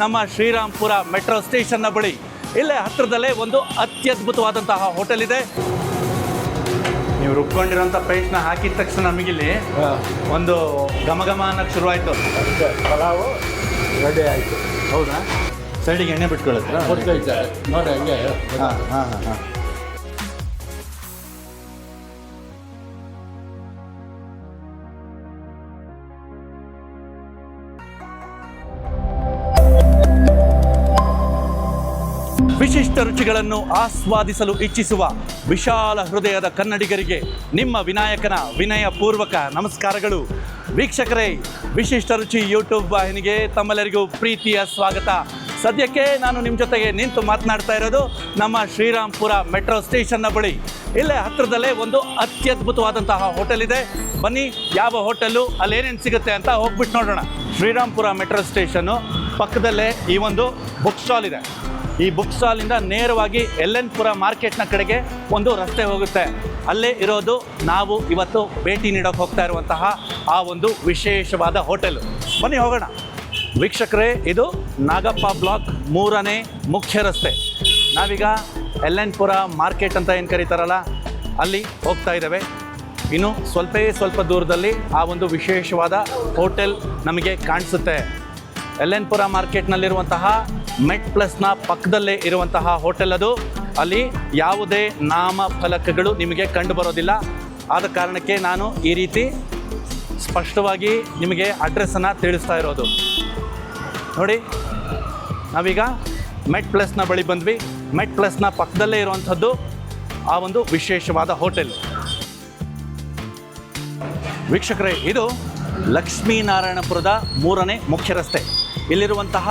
ನಮ್ಮ ಶ್ರೀರಾಮ್ಪುರ ಮೆಟ್ರೋ ಸ್ಟೇಷನ್ನ ಬಳಿ. ಇಲ್ಲೇ ಹತ್ತಿರದಲ್ಲೇ ಒಂದು ಅತ್ಯದ್ಭುತವಾದಂತಹ ಹೋಟೆಲ್ ಇದೆ. ನೀವು ರುಬ್ಕೊಂಡಿರೋಂಥ ಪೇಸ್ಟ್ನ ಹಾಕಿದ ತಕ್ಷಣ ನಮಗಿಲ್ಲಿ ಒಂದು ಗಮಗಮ ಅನ್ನೋಕ್ಕೆ ಶುರುವಾಯಿತು. ಪಲಾವು ರೆಡಿ ಆಯಿತು. ಹೌದಾ? ಸೈಡಿಗೆ ಎಣ್ಣೆ ಬಿಟ್ಕೊಳ್ಳುತ್ತೆ ನೋಡಿ ಹಂಗೆ. ಹಾಂ ಹಾಂ ಹಾಂ. ರುಚಿಗಳನ್ನು ಆಸ್ವಾದಿಸಲು ಇಚ್ಛಿಸುವ ವಿಶಾಲ ಹೃದಯದ ಕನ್ನಡಿಗರಿಗೆ ನಿಮ್ಮ ವಿನಾಯಕನ ವಿನಯ ಪೂರ್ವಕ ನಮಸ್ಕಾರಗಳು. ವೀಕ್ಷಕರೇ, ವಿಶಿಷ್ಟ ರುಚಿ ಯೂಟ್ಯೂಬ್ ವಾಹಿನಿಗೆ ತಮ್ಮೆಲ್ಲರಿಗೂ ಪ್ರೀತಿಯ ಸ್ವಾಗತ. ಸದ್ಯಕ್ಕೆ ನಾನು ನಿಮ್ಮ ಜೊತೆಗೆ ನಿಂತು ಮಾತನಾಡ್ತಾ ಇರೋದು ನಮ್ಮ ಶ್ರೀರಾಮ್ಪುರ ಮೆಟ್ರೋ ಸ್ಟೇಷನ್ನ ಬಳಿ. ಇಲ್ಲೇ ಹತ್ತಿರದಲ್ಲೇ ಒಂದು ಅತ್ಯದ್ಭುತವಾದಂತಹ ಹೋಟೆಲ್ ಇದೆ. ಬನ್ನಿ, ಯಾವ ಹೋಟೆಲ್ಲು, ಅಲ್ಲೇನೇನು ಸಿಗುತ್ತೆ ಅಂತ ಹೋಗ್ಬಿಟ್ಟು ನೋಡೋಣ. ಶ್ರೀರಾಮ್ಪುರ ಮೆಟ್ರೋ ಸ್ಟೇಷನ್ನು ಪಕ್ಕದಲ್ಲೇ ಈ ಒಂದು ಬುಕ್ ಸ್ಟಾಲ್ ಇದೆ. ಈ ಬುಕ್ ಸ್ಟಾಲಿಂದ ನೇರವಾಗಿ ಎಲ್ ಮಾರ್ಕೆಟ್ನ ಕಡೆಗೆ ಒಂದು ರಸ್ತೆ ಹೋಗುತ್ತೆ. ಅಲ್ಲೇ ಇರೋದು ನಾವು ಇವತ್ತು ಭೇಟಿ ನೀಡೋಕೆ ಹೋಗ್ತಾ ಇರುವಂತಹ ಆ ಒಂದು ವಿಶೇಷವಾದ ಹೋಟೆಲ್. ಬನ್ನಿ ಹೋಗೋಣ. ವೀಕ್ಷಕರೇ, ಇದು ನಾಗಪ್ಪ ಬ್ಲಾಕ್ ಮೂರನೇ ಮುಖ್ಯ ರಸ್ತೆ. ನಾವೀಗ ಎಲ್ ಮಾರ್ಕೆಟ್ ಅಂತ ಏನು ಕರೀತಾರಲ್ಲ, ಅಲ್ಲಿ ಹೋಗ್ತಾ ಇದ್ದಾವೆ. ಇನ್ನು ಸ್ವಲ್ಪೇ ಸ್ವಲ್ಪ ದೂರದಲ್ಲಿ ಆ ಒಂದು ವಿಶೇಷವಾದ ಹೋಟೆಲ್ ನಮಗೆ ಕಾಣಿಸುತ್ತೆ. ಎಲ್ ಮಾರ್ಕೆಟ್ನಲ್ಲಿರುವಂತಹ ಮೆಟ್ ಪ್ಲಸ್ನ ಪಕ್ಕದಲ್ಲೇ ಇರುವಂತಹ ಹೋಟೆಲ್ ಅದು. ಅಲ್ಲಿ ಯಾವುದೇ ನಾಮ ಫಲಕಗಳು ನಿಮಗೆ ಕಂಡು ಬರೋದಿಲ್ಲ. ಆದ ಕಾರಣಕ್ಕೆ ನಾನು ಈ ರೀತಿ ಸ್ಪಷ್ಟವಾಗಿ ನಿಮಗೆ ಅಡ್ರೆಸ್ಸನ್ನು ತಿಳಿಸ್ತಾ ಇರೋದು. ನೋಡಿ, ನಾವೀಗ ಮೆಟ್ ಪ್ಲಸ್ನ ಬಳಿ ಬಂದ್ವಿ. ಮೆಟ್ ಪ್ಲಸ್ನ ಪಕ್ಕದಲ್ಲೇ ಇರುವಂಥದ್ದು ಆ ಒಂದು ವಿಶೇಷವಾದ ಹೋಟೆಲ್. ವೀಕ್ಷಕರೇ, ಇದು ಲಕ್ಷ್ಮೀನಾರಾಯಣಪುರದ ಮೂರನೇ ಮುಖ್ಯ ರಸ್ತೆ. ಇಲ್ಲಿರುವಂತಹ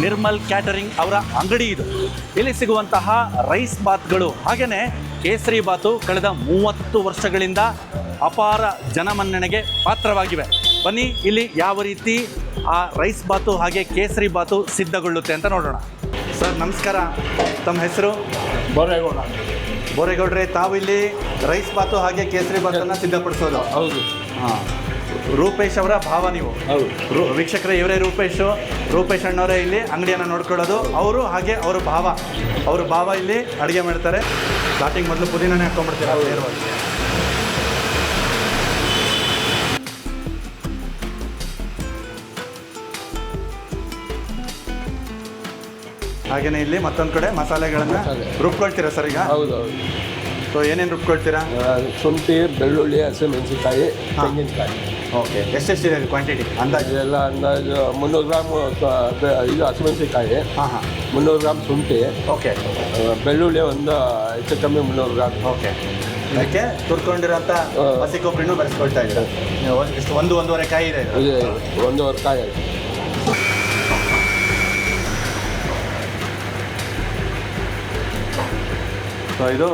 ನಿರ್ಮಲ್ ಕ್ಯಾಟರಿಂಗ್ ಅವರ ಅಂಗಡಿ ಇದು. ಇಲ್ಲಿ ಸಿಗುವಂತಹ ರೈಸ್ ಬಾತ್ಗಳು. ಹಾಗೆಯೇ ಕೇಸರಿ ಬಾತು ಕಳೆದ ಮೂವತ್ತು ವರ್ಷಗಳಿಂದ ಅಪಾರ ಜನಮನ್ನಣೆಗೆ ಪಾತ್ರವಾಗಿವೆ. ಬನ್ನಿ ಇಲ್ಲಿ ಯಾವ ರೀತಿ ಆ ರೈಸ್ ಬಾತು ಹಾಗೆ ಕೇಸರಿ ಬಾತು ಸಿದ್ಧಗೊಳ್ಳುತ್ತೆ ಅಂತ ನೋಡೋಣ. ಸರ್ ನಮಸ್ಕಾರ. ತಮ್ಮ ಹೆಸರು? ಬೋರೇಗೌಡ. ಬೋರೇಗೌಡ್ರೆ ತಾವು ಇಲ್ಲಿ ರೈಸ್ ಬಾತು ಹಾಗೆ ಕೇಸರಿ ಬಾತನ್ನು ಸಿದ್ಧಪಡಿಸೋದು. ಹೌದು. ಹಾಂ. ರೂಪೇಶ್ ಅವರ ಭಾವ ನೀವು. ಹೌದು. ವೀಕ್ಷಕರೇ ಇವರೇ ರೂಪೇಶ್. ರೂಪೇಶ್ ಅಣ್ಣವರೇ ಇಲ್ಲಿ ಅಂಗಡಿಯನ್ನು ನೋಡ್ಕೊಳ್ಳೋದು. ಅವರು ಹಾಗೆ ಅವರ ಭಾವ. ಅವ್ರ ಭಾವ ಇಲ್ಲಿ ಅಡುಗೆ ಮಾಡ್ತಾರೆ. ಸ್ಟಾರ್ಟಿಂಗ್ ಮೊದಲು ಪುದೀನನೇ ಹಾಕೊಂಡ್ಬಿಡ್ತೀರ ನೇರವಾಗಿ ಹಾಗೆಯೇ ಇಲ್ಲಿ ಮತ್ತೊಂದು ಕಡೆ ಮಸಾಲೆಗಳನ್ನು ಮಸಾಲೆ. ರುಬ್ಕೊಳ್ತೀರಾ ಸರ್ ಈಗ? ಹೌದು ಹೌದು. ಸೊ ಏನೇನು ರುಬ್ಕೊಳ್ತೀರಾ? ಶುಂಠಿ ಬೆಳ್ಳುಳ್ಳಿ ಹಸಿಮೆಣಸಿನ್ಕಾಯಿ. ತೆಂಗಿನಕಾಯಿ. ಓಕೆ. ಎಷ್ಟೆಷ್ಟಿದೆ ಕ್ವಾಂಟಿಟಿ ಅಂದಾಜು? ಎಲ್ಲ ಅಂದಾಜು ಮುನ್ನೂರು ಗ್ರಾಮ್ ಇದು ಹಸಿಮೆಣಸಿನಕಾಯಿ. ಹಾಂ ಹಾಂ ಮುನ್ನೂರು ಗ್ರಾಮ್ ಶುಂಠಿ. ಓಕೆ. ಬೆಳ್ಳುಳ್ಳಿ ಒಂದು ಹೆಚ್ಚು ಕಮ್ಮಿ ಮುನ್ನೂರು ಗ್ರಾಮ್. ಓಕೆ. ಅದಕ್ಕೆ ತುರ್ಕೊಂಡಿರೋಂಥ. ಹಸಿ ಕೊಬ್ಬರಿನೂ ಬೆಳೆಸ್ಕೊಳ್ತಾ ಇದ್ದೀರಾ? ನೀವು ಎಷ್ಟು ಒಂದು ಒಂದೂವರೆ ಕಾಯಿ ಇದೆ ಇದು. ಇದು ಒಂದೂವರೆ ಕಾಯಿ ಆಯ್ತು. ಸೊ ಇದು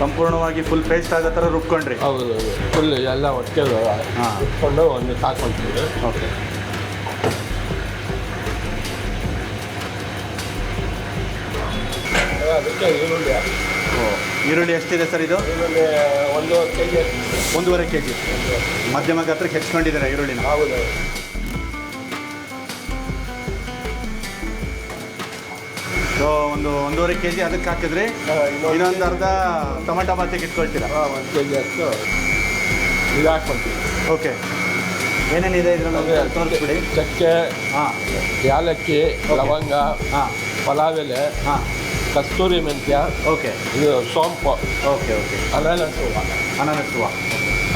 ಸಂಪೂರ್ಣವಾಗಿ ಫುಲ್ ಪೇಸ್ಟ್ ಆಗೋ ಥರ ರುಬ್ಕೊಂಡ್ರಿ. ಹೌದು ಫುಲ್ ಎಲ್ಲ ಒಟ್ಟಿಗೆ ಹಾಂ. ಒಂದು ಸಾಕೊಂತೀವಿ ಓಕೆ ಅದಕ್ಕೆ ಈರುಳ್ಳಿ ಈರುಳ್ಳಿ ಎಷ್ಟಿದೆ ಸರ್ ಇದು? ಈರುಳ್ಳಿ ಒಂದೂವರೆ ಕೆ ಜಿ ಒಂದೂವರೆ ಕೆ ಜಿ ಮಧ್ಯಮ ಗಾತ್ರಕ್ಕೆ ಹೆಚ್ಕೊಂಡಿದ್ದೀರಾ ಈರುಳ್ಳಿನ? ಹೌದು. ಸೊ ಒಂದು ಒಂದೂವರೆ ಕೆ ಜಿ ಅದಕ್ಕೆ ಹಾಕಿದ್ರಿ ಇನ್ನೊಂದು ಅರ್ಧ ಟೊಮೆಟೊ ಬಾತಿಗೆ ಇಟ್ಕೊಳ್ತೀರಾ ಒಂದು ಕೆ ಜಿ ಅಷ್ಟು. ಇದು ಹಾಕ್ಕೊಳ್ತೀವಿ ಓಕೆ ಏನೇನಿದೆ ಇದರಲ್ಲಿ ತೋರಿಸ್ಬಿಡಿ. ಚಕ್ಕೆ ಹಾಂ. ಏಲಕ್ಕಿ ಲವಂಗ ಹಾಂ. ಪಲಾವ್ ಎಲೆ ಹಾಂ. ಕಸ್ತೂರಿ ಮೆಂತ್ಯ ಓಕೆ ಇದು ಸೋಂಪು. ಓಕೆ ಓಕೆ ಅನಾನಸ್ ಹೂವು. ಅನಾನಸ್ ಹೂವು.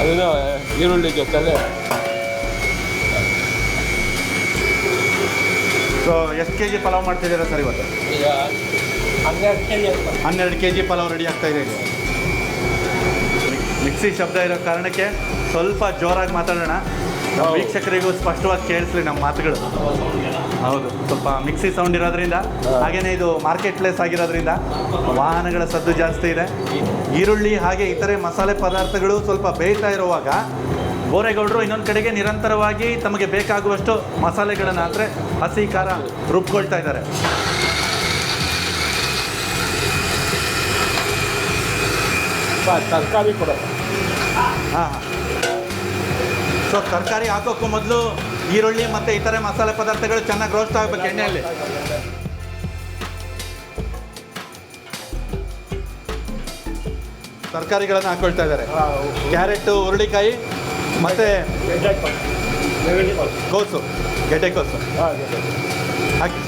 ಅದನ್ನು ಈರುಳ್ಳಿ ಜೊತೆಲೆ ಸೊ ಎಷ್ಟು ಕೆ ಜಿ ಪಲಾವ್ ಮಾಡ್ತಿದ್ದೀರಾ ಸರ್ ಇವತ್ತು? ಈಗ ಹನ್ನೆರಡು ಕೆ ಜಿ ಹನ್ನೆರಡು ಕೆ ಜಿ ಪಲಾವ್ ರೆಡಿ ಆಗ್ತಾ ಇದೆ ಮಿಕ್ಸಿ ಶಬ್ದ ಇರೋ ಕಾರಣಕ್ಕೆ ಸ್ವಲ್ಪ ಜೋರಾಗಿ ಮಾತಾಡೋಣ. ವೀಕ್ಷಕರಿಗೂ ಸ್ಪಷ್ಟವಾಗಿ ಕೇಳಿಸ್ಲಿ ನಮ್ಮ ಮಾತುಗಳು. ಹೌದು ಸ್ವಲ್ಪ ಮಿಕ್ಸಿ ಸೌಂಡ್ ಇರೋದ್ರಿಂದ. ಹಾಗೆಯೇ ಇದು ಮಾರ್ಕೆಟ್ ಪ್ಲೇಸ್ ಆಗಿರೋದ್ರಿಂದ ವಾಹನಗಳ ಸದ್ದು ಜಾಸ್ತಿ ಇದೆ. ಈರುಳ್ಳಿ ಹಾಗೆ ಇತರೆ ಮಸಾಲೆ ಪದಾರ್ಥಗಳು ಸ್ವಲ್ಪ ಬೇಯ್ತಾ ಇರುವಾಗ ಬೋರೇಗೌಡರು ಇನ್ನೊಂದು ಕಡೆಗೆ ನಿರಂತರವಾಗಿ ತಮಗೆ ಬೇಕಾಗುವಷ್ಟು ಮಸಾಲೆಗಳನ್ನು ಅಂದರೆ ಹಸಿ ಖಾರ ರುಬ್ಕೊಳ್ತಾ ಇದ್ದಾರೆ. ತರಕಾರಿ ಕೂಡ. ಹಾಂ ಸೊ ತರಕಾರಿ ಹಾಕೋಕ್ಕೂ ಮೊದಲು ಈರುಳ್ಳಿ ಮತ್ತು ಇತರೆ ಮಸಾಲೆ ಪದಾರ್ಥಗಳು ಚೆನ್ನಾಗಿ ರೋಸ್ಟ್ ಆಗಬೇಕು ಎಣ್ಣೆಯಲ್ಲಿ. ತರಕಾರಿಗಳನ್ನು ಹಾಕೊಳ್ತಾ ಇದ್ದಾರೆ. ಕ್ಯಾರೆಟು ಹುರುಳಿಕಾಯಿ ಮತ್ತು ಕೋಸು ಗೆಡ್ಡೆ ಕೋಸು. ಹಾಕಿ.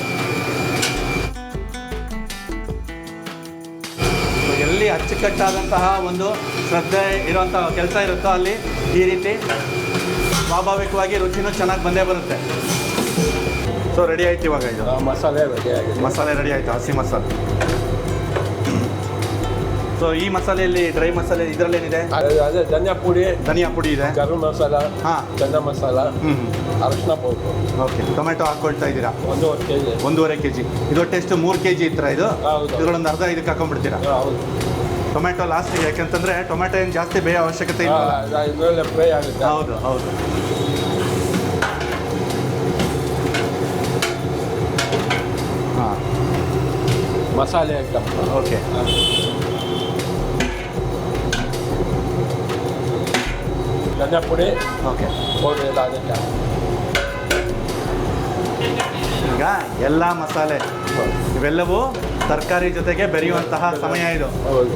ಎಲ್ಲಿ ಅಚ್ಚುಕಟ್ಟಾದಂತಹ ಒಂದು ಶ್ರದ್ಧೆ ಇರುವಂಥ ಕೆಲಸ ಇರುತ್ತೋ ಅಲ್ಲಿ ಈ ರೀತಿ ಸ್ವಾಭಾವಿಕವಾಗಿ ರುಚಿನೂ ಚೆನ್ನಾಗಿ ಬಂದೇ ಬರುತ್ತೆ. ಸೊ ರೆಡಿ ಆಯ್ತು ಇವಾಗ ಇದು? ಮಸಾಲೆ ರೆಡಿ ಆಗಿದೆ. ಮಸಾಲೆ ರೆಡಿ ಆಯಿತು ಹಸಿ ಮಸಾಲೆ. ಸೊ ಈ ಮಸಾಲೆಯಲ್ಲಿ ಡ್ರೈ ಮಸಾಲೆ ಇದರಲ್ಲಿ ಏನಿದೆ ಅದೇ ಧನಿಯಾ ಪುಡಿ ಧನಿಯಾ ಪುಡಿ ಇದೆ. ಗರಂ ಮಸಾಲ ಹಾ. ಚನ್ನ ಮಸಾಲ ಅರಶಿನ ಪೌಡ್ರು. ಓಕೆ ಟೊಮೆಟೊ ಹಾಕೊಳ್ತಾ ಇದ್ದೀರಾ? ಒಂದೂವರೆ ಕೆ ಜಿ ಒಂದೂವರೆ ಕೆ ಜಿ ಇದು ಟೆಸ್ಟ್ ಮೂರು ಕೆ ಜಿ ಇತ್ರ ಇದು? ಹೌದು. ಇದರೊಂದು ಅರ್ಧ ಇದಕ್ಕೆ ಹಾಕೊಂಡ್ಬಿಡ್ತೀರಾ? ಹೌದು. ಟೊಮೆಟೊ ಲಾಸ್ಟಿಗೆ ಯಾಕಂತಂದ್ರೆ ಟೊಮೆಟೊ ಏನು ಜಾಸ್ತಿ ಬೇಯ ಅವಶ್ಯಕತೆ ಇಲ್ಲ ಇದರಲ್ಲೇ ಫ್ರೈ ಆಗುತ್ತೆ. ಹೌದು ಹೌದು. ಹಾಂ. ಮಸಾಲೆ ಐಟಮ್ ಓಕೆ ಧನಿಯಾ ಪುಡಿ ಓಕೆ ಪೌಡ್ರ್ ಎಲ್ಲ ಅದಕ್ಕೆ ಈಗ ಎಲ್ಲ ಮಸಾಲೆ ಇವೆಲ್ಲವೂ ತರಕಾರಿ ಜೊತೆಗೆ ಬೆರೆಯುವಂತಹ ಸಮಯ ಇದು. ಹೌದು.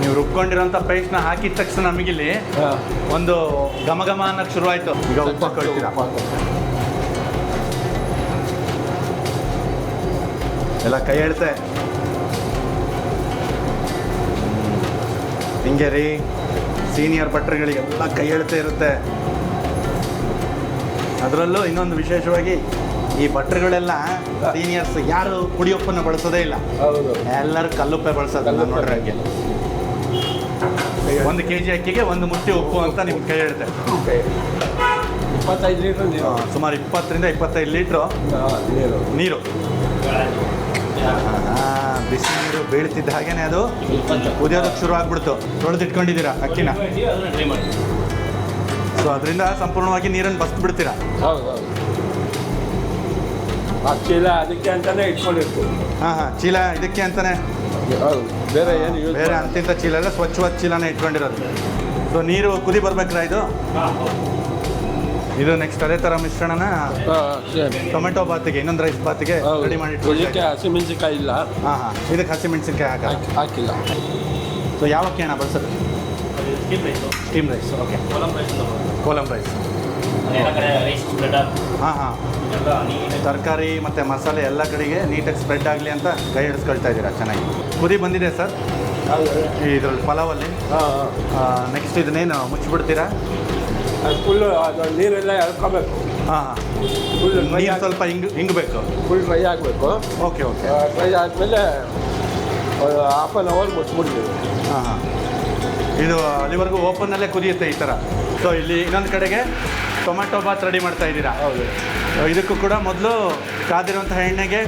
ನೀವು ರುಬ್ಕೊಂಡಿರೋಂಥ ಪೇಸ್ಟ್ನ ಹಾಕಿದ ತಕ್ಷಣ ನಮಗಿಲ್ಲಿ ಒಂದು ಘಮ ಘಮ ಅನ್ನಕ್ಕೆ ಶುರುವಾಯಿತು. ಈಗ ಉಪ್ಪು ಕಳ್ತೀರಾ ಎಲ್ಲ ಕೈ ಹೇಳ್ತೆ ಹಿಂಗೆ ರೀ. ಸೀನಿಯರ್ ಭಟ್ರುಗಳಿಗೆಲ್ಲ ಕೈ ಎಳ್ತಾ ಇರುತ್ತೆ. ಅದರಲ್ಲೂ ಇನ್ನೊಂದು ವಿಶೇಷವಾಗಿ ಈ ಭಟ್ರುಗಳೆಲ್ಲ ಸೀನಿಯರ್ಸ್ ಯಾರು ಪುಡಿಯೊಪ್ಪನ್ನು ಬಳಸೋದೇ ಇಲ್ಲ. ಹೌದು. ಎಲ್ಲರೂ ಕಲ್ಲುಪ್ಪೆ ಬಳಸೋದಲ್ಲ ನೋಡ್ರಿ. ಹಾಗೆ ಒಂದು ಕೆ ಜಿ ಅಕ್ಕಿಗೆ ಒಂದು ಮುಟ್ಟಿ ಉಪ್ಪು ಅಂತ ನಿಮ್ಗೆ ಕೈ ಹೇಳ್ತೆ ಓಕೆ. ಇಪ್ಪತ್ತೈದು ಲೀಟ್ರ್ ಸುಮಾರು ಇಪ್ಪತ್ತರಿಂದ ಇಪ್ಪತ್ತೈದು ಲೀಟ್ರು ಹಾಂ ನೀರು. ನೀರು. ಬಿಸಿ ನೀರು ಬೀಳ್ತಿದ್ದ ಹಾಗೇನೆ ಅದು ಕುದಿಯೋದಕ್ಕೆ ಶುರು ಆಗ್ಬಿಡ್ತು. ತೊಳೆದಿಟ್ಕೊಂಡಿದ್ದೀರಾ ಅಕ್ಕಿನ? ಸೊ ಅದರಿಂದ ಸಂಪೂರ್ಣವಾಗಿ ನೀರನ್ನು ಬಸ್ತು ಬಿಡ್ತೀರಾ ಹೌದು ಹೌದು. ಆ ಚೀಲ ಅದಕ್ಕೆ ಅಂತಾನೆ ಇಟ್ಕೊಂಡಿರ್ತೀವಿ. ಹಾಂ ಹಾಂ ಚೀಲ ಇದಕ್ಕೆ ಅಂತಾನೆ? ಬೇರೆ ಏನು ಬೇರೆ ಅಂತಿಂತ ಚೀಲ ಎಲ್ಲ ಸ್ವಚ್ಛವಾದ ಚೀಲನೇ ಇಟ್ಕೊಂಡಿರೋದು. ಸೊ ನೀರು ಕುದಿ ಬರ್ಬೇಕ್ರಾ ಇದು? ಇದು ನೆಕ್ಸ್ಟ್ ಅದೇ ತರ ಮಿಶ್ರಣನ ಟೊಮೆಟೊ ಬಾತಿಗೆ ಇನ್ನೊಂದು ರೈಸ್ ಬಾತಿಗೆ ರೆಡಿ ಮಾಡಿ ಇದಕ್ಕೆ ಹಸಿಮೆಣಸಿಕಾಯಿ ಇಲ್ಲ. ಹಾಂ ಹಾಂ. ಇದಕ್ಕೆ ಹಸಿಮೆಣಸಿನ್ಕಾಯಿ ಹಾಕಲ್ಲ? ಹಾಕಿ- ಹಾಕಿಲ್ಲ. ಸೊ ಯಾವ ಅಣ್ಣ ಬಳಸೋದು? Steam rice okay Kolam rice ಹಾಂ ಹಾಂ. ತರಕಾರಿ ಮತ್ತು ಮಸಾಲೆ ಎಲ್ಲ ಕಡೆಗೆ ನೀಟಾಗಿ ಸ್ಪ್ರೆಡ್ ಆಗಲಿ ಅಂತ ಕೈ ಹಿಡಿಸ್ಕೊಳ್ತಾ ಇದ್ದೀರಾ? ಚೆನ್ನಾಗಿ. ಕುದಿ ಬಂದಿದೆ ಸರ್ ಇದ್ರಲ್ಲಿ ಪಲಾವಲ್ಲಿ. ನೆಕ್ಸ್ಟ್ ಇದನ್ನೇನು ಮುಚ್ಚಿಬಿಡ್ತೀರಾ? ಅದು ಫುಲ್ಲು ಅದು ನೀರೆಲ್ಲ ಎಳ್ಕೋಬೇಕು. ಹಾಂ. ಫುಲ್ ಡ್ರೈ ನೀರು ಸ್ವಲ್ಪ ಹಿಂಗ್ ಹಿಂಗಬೇಕು ಫುಲ್ ಡ್ರೈ ಆಗಬೇಕು. ಓಕೆ ಓಕೆ ಡ್ರೈ ಆದಮೇಲೆ ಹಾಫ್ ಆನ್ ಅವರ್ ಮುಚ್ಚಿಬಿಡ್ತೀವಿ. ಹಾಂ ಹಾಂ. ಇದು ಅಲ್ಲಿವರೆಗೂ ಓಪನ್ನಲ್ಲೇ ಕುದಿಯುತ್ತೆ ಈ ಥರ ಸೊ ಇಲ್ಲಿ ಇನ್ನೊಂದು ಕಡೆಗೆ ಟೊಮೆಟೊ ಬಾತ್ ರೆಡಿ ಮಾಡ್ತಾ ಇದ್ದೀರಾ? ಹೌದು. ಇದಕ್ಕೂ ಕೂಡ ಮೊದಲು ಕಾದಿರುವಂಥ ಎಣ್ಣೆಗೆ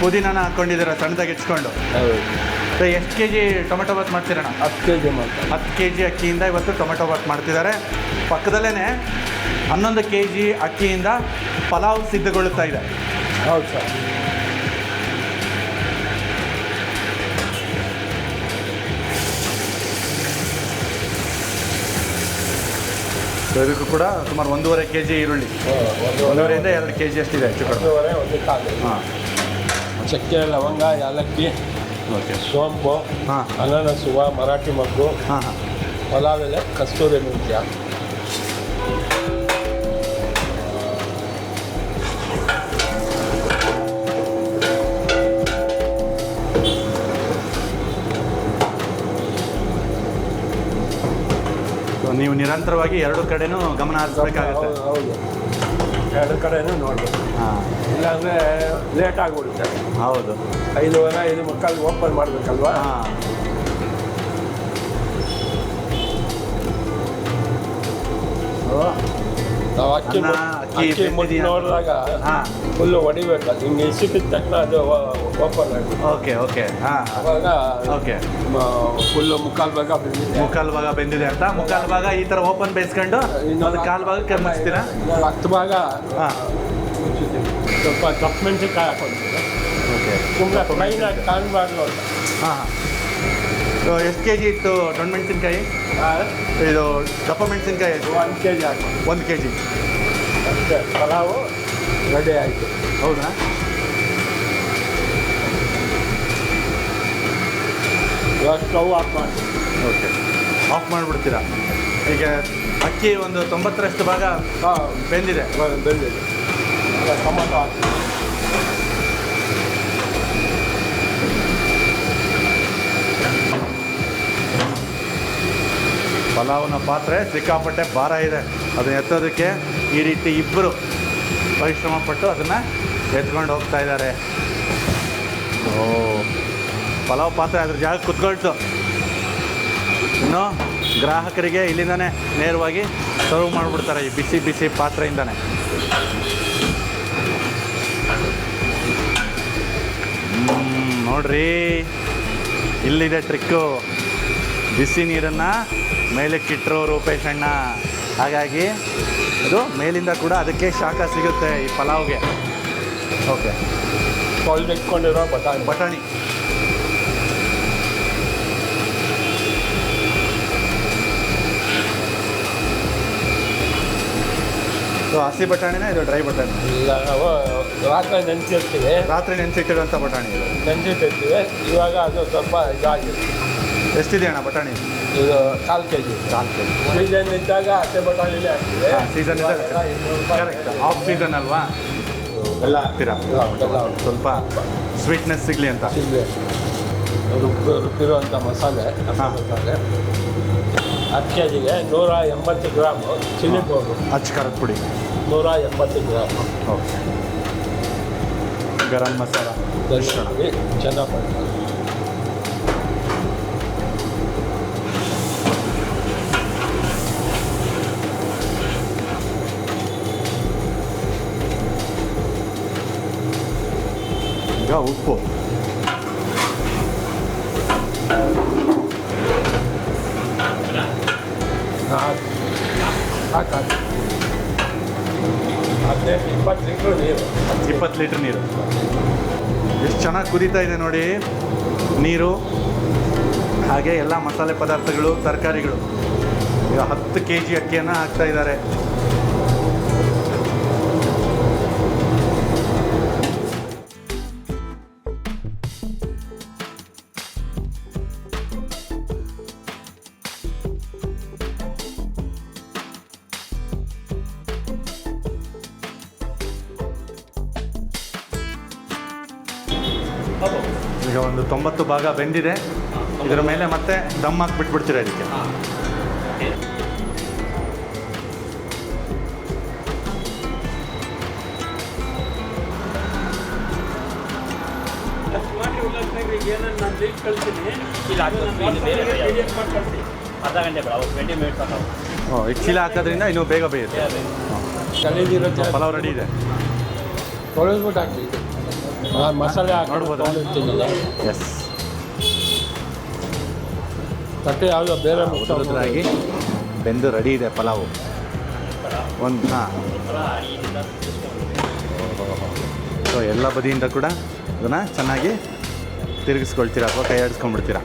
ಪುದೀನಾನ ಹಾಕ್ಕೊಂಡಿದ್ದೀರ ಸಣ್ಣದಾಗಿ ಹೆಚ್ಕೊಂಡು ಹೌದು. ಸೊ ಎಷ್ಟು ಕೆ ಜಿ ಟೊಮೆಟೊ ಬಾತ್ ಮಾಡ್ತೀರಣ್ಣ? ಹತ್ತು ಕೆ ಜಿ ಮಾಡ್ತಾರೆ ಹತ್ತು ಕೆ ಜಿ ಅಕ್ಕಿಯಿಂದ ಇವತ್ತು ಟೊಮೆಟೊ ಬಾತ್ ಮಾಡ್ತಿದ್ದಾರೆ. ಪಕ್ಕದಲ್ಲೇ ಹನ್ನೊಂದು ಕೆ ಜಿ ಅಕ್ಕಿಯಿಂದ ಪಲಾವ್ ಸಿದ್ಧಗೊಳ್ಳುತ್ತಾ ಇದೆ. ಹೌದು ಸರ್. ಸೊ ಇದಕ್ಕೂ ಕೂಡ ಸುಮಾರು ಒಂದೂವರೆ ಕೆ ಜಿ ಈರುಳ್ಳಿ ಒಂದೂವರೆಯಿಂದ ಎರಡು ಕೆ ಜಿ ಅಷ್ಟಿದೆ ಹೆಚ್ಚು ಕಡಿಮೆ. ಒಂದೂವರೆ ಒಂದು ಕಾಲು. ಹಾಂ. ಚಕ್ಕೆ ಲವಂಗ ಏಲಕ್ಕಿ ಓಕೆ. ಸೋಂಪು ಹಾಂ. ಅನಾನಸುವ ಮರಾಠಿ ಮಗ್ಗು ಹಾಂ ಹಾಂ. ಪಲಾವೆಲೆ ಎಲೆ ಕಸ್ತೂರಿ ಮೆಂತ್ಯ. ನೀವು ನಿರಂತರವಾಗಿ ಎರಡು ಕಡೆನೂ ಗಮನ ಹರಿಸಬೇಕಾಗುತ್ತೆ. ಹೌದು ಎರಡು ಕಡೆನೂ ನೋಡಬೇಕು. ಹಾಂ. ಇಲ್ಲಾಂದರೆ ಲೇಟ್ ಆಗಿಬಿಡುತ್ತೆ. ಹೌದು. ಐದುವರೆ ಐದು ಮಕ್ಕಳಿಗೆ ಓಪನ್ ಮಾಡಬೇಕಲ್ವಾ? ಹಾಂ. ನಾವು ಅಕ್ಕಿ ಅನ್ನ, ಮುಟ್- ಅಕ್ಕಿ ಮುಟ್ಟಿ? ನೋಡಿದಾಗ ಹಾಂ. ಫುಲ್ಲು ಹೊಡಿಬೇಕು ಅದು ಹಿಂಗೆ ಸಿಕ್ಕಿದ ತಕ್ಷಣ ಅದು ಓಪನ್ ಓಕೆ ಓಕೆ. ಹಾಂ. ಅವಾಗ ಓಕೆ. ಫುಲ್ಲು ಮುಕ್ಕಾಲು ಭಾಗ ಬೆಂದಿದೆ. ಮುಕ್ಕಾಲು ಭಾಗ ಬೆಂದಿದೆ ಅಂತ? ಮುಕ್ಕಾಲು ಭಾಗ ಈ ಥರ ಓಪನ್ ಬೇಯಿಸ್ಕೊಂಡು ಇನ್ನೊಂದು ಕಾಲು ಭಾಗಕ್ಕೆ ಮುಚ್ತೀರಾ? ಇನ್ನೊಂದು ಹತ್ತು ಭಾಗ ಹಾಂ. ಸ್ವಲ್ಪ ಕಪ್ಪು ಮೆಣಸಿನ್ಕಾಯಿ ಹಾಕೊಂಡಿದ್ದೆ ಓಕೆ. ಸುಮ್ಮನೆ ಫ್ರೈನಾಗಿ ಕಾಣಬಾರ್ದು ಅಂತ. ಹಾಂ ಹಾಂ. ಎಷ್ಟು ಕೆ ಜಿ ಇತ್ತು ದೊಣ್ಣೆ ಮೆಣಸಿನ್ಕಾಯಿ? ಇದು ದಪ್ಪ ಮೆಣಸಿನ್ಕಾಯಿ ಒಂದು ಕೆ ಜಿ ಹಾಕಿ ಒಂದು ಕೆ ಜಿ ಪಲಾವು ರೆಡಿ ಆಯಿತು. ಹೌದಾ? ಇವಾಗ ಸ್ಟವ್ ಆಫ್ ಮಾಡಿ. ಓಕೆ. ಆಫ್ ಮಾಡಿಬಿಡ್ತೀರಾ? ಈಗ ಅಕ್ಕಿ ಒಂದು ತೊಂಬತ್ತರಷ್ಟು ಭಾಗ ಬೆಂದಿದೆ. ಬೆಂದಿದೆ. ಟೊಮೊಟೊ ಹಾಕಿ. ಪಲಾವ್ನ ಪಾತ್ರೆ ಸಿಕ್ಕಾಪಟ್ಟೆ ಭಾರ ಇದೆ. ಅದನ್ನ ಎತ್ತೋದಕ್ಕೆ ಈ ರೀತಿ ಇಬ್ಬರು ಪರಿಶ್ರಮ ಪಟ್ಟು ಅದನ್ನು ಎತ್ಕೊಂಡು ಹೋಗ್ತಾ ಇದ್ದಾರೆ. ಓ, ಪಲಾವ್ ಪಾತ್ರೆ ಅದ್ರ ಜಾಗ ಕುತ್ಕೊಳ್ತು. ಇನ್ನು ಗ್ರಾಹಕರಿಗೆ ಇಲ್ಲಿಂದನೇ ನೇರವಾಗಿ ಸರ್ವ್ ಮಾಡಿಬಿಡ್ತಾರೆ ಈ ಬಿಸಿ ಬಿಸಿ ಪಾತ್ರೆಯಿಂದನೇ. ನೋಡ್ರಿ. ಇಲ್ಲಿದೆ ಟ್ರಿಕ್ಕು ಬಿಸಿ ನೀರನ್ನು ಮೇಲಕ್ಕಿಟ್ಟರು ರೂಪೇಶ್ ಅಣ್ಣ. ಹಾಗಾಗಿ ಇದು ಮೇಲಿಂದ ಕೂಡ ಅದಕ್ಕೆ ಶಾಖ ಸಿಗುತ್ತೆ ಈ ಪಲಾವ್ಗೆ. ಓಕೆ. ತೊಳೆದಿಟ್ಕೊಂಡಿರೋ ಬಟಾಣಿ. ಬಟಾಣಿ. ಸೊ ಹಸಿ ಬಟಾಣಿನ ಇದು ಡ್ರೈ ಬಟಾಣಿ. ಈಗ ನಾವು ರಾತ್ರಿ ನೆನೆಸಿರ್ತೀವಿ. ರಾತ್ರಿ ನೆನೆಸಿಟ್ಟಿರೋಂಥ ಬಟಾಣಿ ಇದು. ನೆನೆಸಿಟ್ಟಿರ್ತೀವಿ. ಇವಾಗ ಅದು ಸ್ವಲ್ಪ ಇದಾಗಿರ್ತೀವಿ ಎಷ್ಟಿದೆ ಅಣ್ಣ ಬಟಾಣಿ? ಇದು ಕಾಲು ಕೆ ಜಿ ಕಾಲು ಕೆ ಜಿ ಸೀಸನ್ ಇದ್ದಾಗ ಹಸೆ ಬಟಾಣಿಲಿ ಹಾಕ್ತೀವಿ. ಸೀಸನ್ ಇದೆ ಇವಾಗ ಕರೆಕ್ಟ್ ಆಫ್ ಸೀಸನ್ ಅಲ್ವಾ? ಎಲ್ಲ ಹಾಕ್ತೀರಾ? ಸ್ವಲ್ಪ ಸ್ವೀಟ್ನೆಸ್ ಸಿಗಲಿ ಅಂತ. ರುಬ್ಬಿ ರುಬ್ಬಿರುವಂಥ ಮಸಾಲೆ ಹಾ. ಮಸಾಲೆ. ಹತ್ತು ಕೆ ಜಿಗೆ ನೂರ ಎಂಬತ್ತು ಗ್ರಾಮ್ ಚಿಲ್ಲಿ ಪೌಡ್ರು. ಅಚ್ಚ ಖಾರದ ಪುಡಿ. ನೂರ ಎಂಬತ್ತು ಗ್ರಾಮು. ಓಕೆ. ಗರಂ ಮಸಾಲ. ಪುಡಿ ಚೆನ್ನಾಗಿ ಈಗ ಉಪ್ಪು ಇಪ್ಪತ್ತು ಲೀಟ್ರ್ ನೀರು. ಇಪ್ಪತ್ತು ಲೀಟ್ರ್ ನೀರು ಎಷ್ಟು ಚೆನ್ನಾಗಿ ಕುದೀತಾ ಇದೆ ನೋಡಿ. ನೀರು ಹಾಗೆ ಎಲ್ಲ ಮಸಾಲೆ ಪದಾರ್ಥಗಳು ತರಕಾರಿಗಳು. ಈಗ ಹತ್ತು ಕೆ ಜಿ ಅಕ್ಕಿಯನ್ನು ಹಾಕ್ತಾ ಇದ್ದಾರೆ. ಈಗ ಒಂದು ತೊಂಬತ್ತು ಭಾಗ ಬೆಂದಿದೆ. ಇದರ ಮೇಲೆ ಮತ್ತೆ ದಮ್ ಹಾಕಿ ಬಿಟ್ಬಿಡ್ತೀರ ಇದಕ್ಕೆ? ಚೀಲ ಹಾಕೋದ್ರಿಂದ ಇನ್ನೂ ಬೇಗ ಬೇಯುತ್ತೆ. ಪಲಾವ್ ರೆಡಿ ಇದೆ. ತೊಳೆದ್ಬಿಟ್ಟು ಹಾಕಿ. ಮಸಾಲೆ? ಎಸ್ ತಟ್ಟೆ ಯಾವುದೋ ಬೇರೆ ಉದುರುದ್ರಾಗಿ ಬೆಂದು ರೆಡಿ ಇದೆ ಪಲಾವು. ಒಂದು ಹಾಂ. ಸೊ ಎಲ್ಲ ಬದಿಯಿಂದ ಕೂಡ ಅದನ್ನು ಚೆನ್ನಾಗಿ ತಿರುಗಿಸ್ಕೊಳ್ತೀರಾ ಅಥವಾ ಕೈ ಆಡಿಸ್ಕೊಂಡ್ಬಿಡ್ತೀರಾ